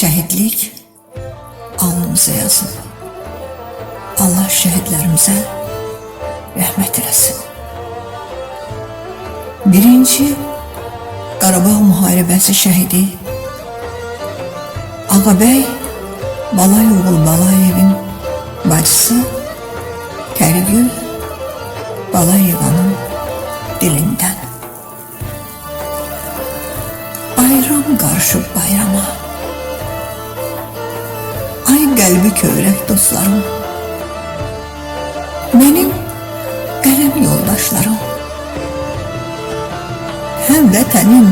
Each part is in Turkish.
Şehitlik alnımıza yazın. Allah şehitlerimize rahmet eylesin. Birinci Qarabağ müharibəsi şəhidi Ağabey Balayoğlu Balayevin bacısı Tərgül Balayevanın dilinden. Bayram qarışıb bayrama. Ay qəlbi kövrək dostlarım. Mənim qələm yoldaşlarım. Həmvətənim,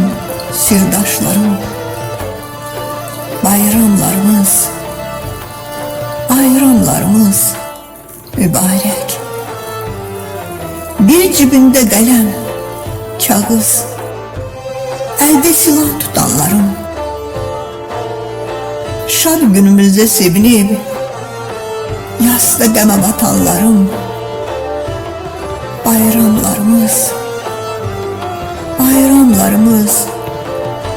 sirdaşlarım. Bayramlarımız, bayramlarımız mübarək. Bir cibində qələm, kağız, əldə silah tutanlarım. Şad günümüzdə sevinib, yasda qəmə batanlarım. Bayramlarımız, bayramlarımız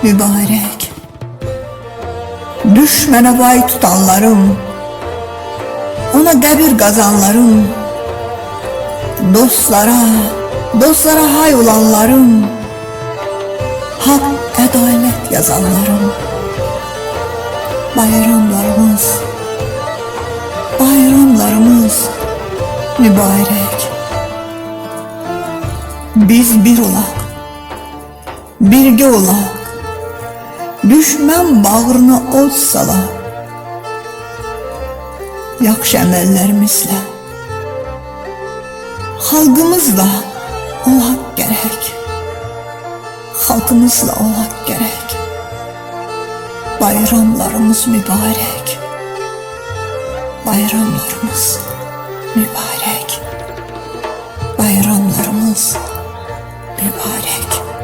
mübarək. Düşmənə vay tutanlarım, ona qəbir qazanlarım, dostlara, dostlara hay olanlarım, hak, ədalət yazanlarım, bayramlarımız, bayramlarımız mübarək. Biz bir olaq, birgə olaq, düşmən bağrına od salaq, yaxşı əməllərimizlə, xalqımızla olaq gərək, xalqımızla olaq gərək, bayramlarımız mübarək, bayramlarımız mübarək, bayramlarımız mübarək.